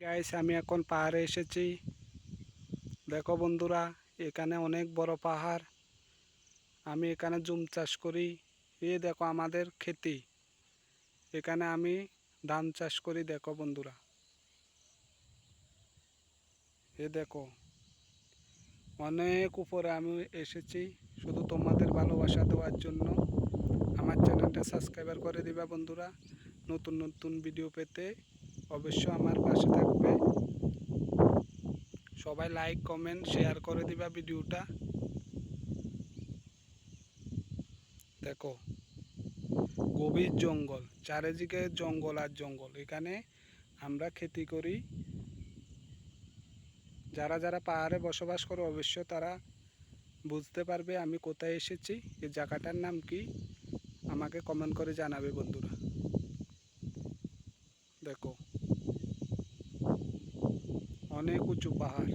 Guys আমি এখন পাহাড়ে এসেছি। দেখো বন্ধুরা, এখানে অনেক বড় পাহাড়। আমি এখানে জুম চাষ করি। এ দেখো আমাদের খেতি। এখানে আমি ধান চাষ করি, দেখো বন্ধুরা। এ দেখো, অনেক উপরে আমি এসেছি। শুধু তোমাদের ভালোবাসা দেওয়ার জন্য। আমার চ্যানেলটা সাবস্ক্রাইবার করে দিবা বন্ধুরা। নতুন নতুন ভিডিও পেতে। অবশ্য আমার পাশে থাকবে। সবাই লাইক কমেন্ট শেয়ার করে দিবা ভিডিওটা। দেখো, গভীর জঙ্গল, চারিদিকে জঙ্গল আর জঙ্গল। এখানে আমরা খেতি করি। যারা যারা পাহাড়ে বসবাস করে অবশ্য তারা বুঝতে পারবে আমি কোথায় এসেছি। এই জায়গাটার নাম কি? আমাকে কমেন্ট করে জানাবে বন্ধুরা। দেখো অনেক উঁচু পাহাড়